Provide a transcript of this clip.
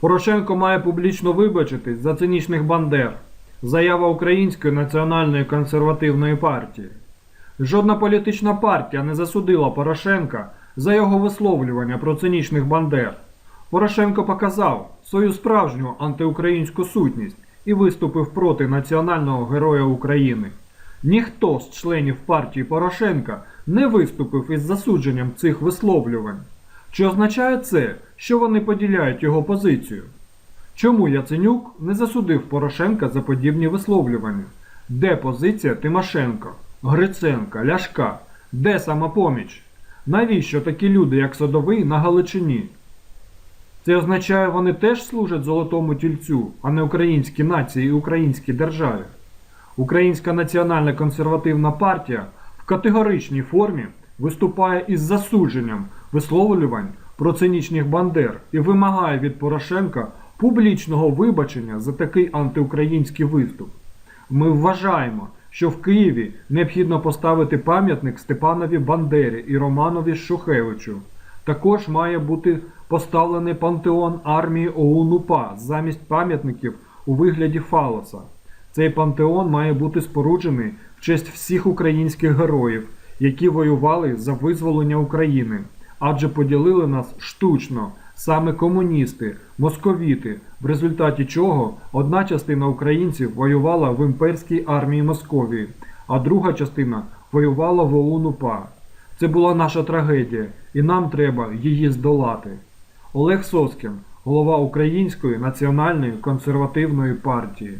Порошенко має публічно вибачитись за цинічних бандер. Заява Української національної консервативної партії. Жодна політична партія не засудила Порошенка за його висловлювання про цинічних бандер. Порошенко показав свою справжню антиукраїнську сутність і виступив проти національного героя України. Ніхто з членів партії Порошенка не виступив із засудженням цих висловлювань. Чи означає це, що вони поділяють його позицію? Чому Яценюк не засудив Порошенка за подібні висловлювання? Де позиція Тимошенко, Гриценка, Ляшка? Де самопоміч? Навіщо такі люди, як Садовий, на Галичині? Це означає, вони теж служать золотому тільцю, а не українській нації і українській державі. Українська національна консервативна партія в категоричній формі виступає із засудженням висловлювань про цинічних бандер і вимагає від Порошенка публічного вибачення за такий антиукраїнський виступ. Ми вважаємо, що в Києві необхідно поставити пам'ятник Степанові Бандері і Романові Шухевичу. Також має бути поставлений пантеон армії ОУН-УПА замість пам'ятників у вигляді фалоса. Цей пантеон має бути споруджений в честь всіх українських героїв, які воювали за визволення України, адже поділили нас штучно, саме комуністи, московіти, в результаті чого одна частина українців воювала в імперській армії Московії, а друга частина воювала в ОУН-УПА. Це була наша трагедія, і нам треба її здолати. Олег Соскін, голова Української національної консервативної партії.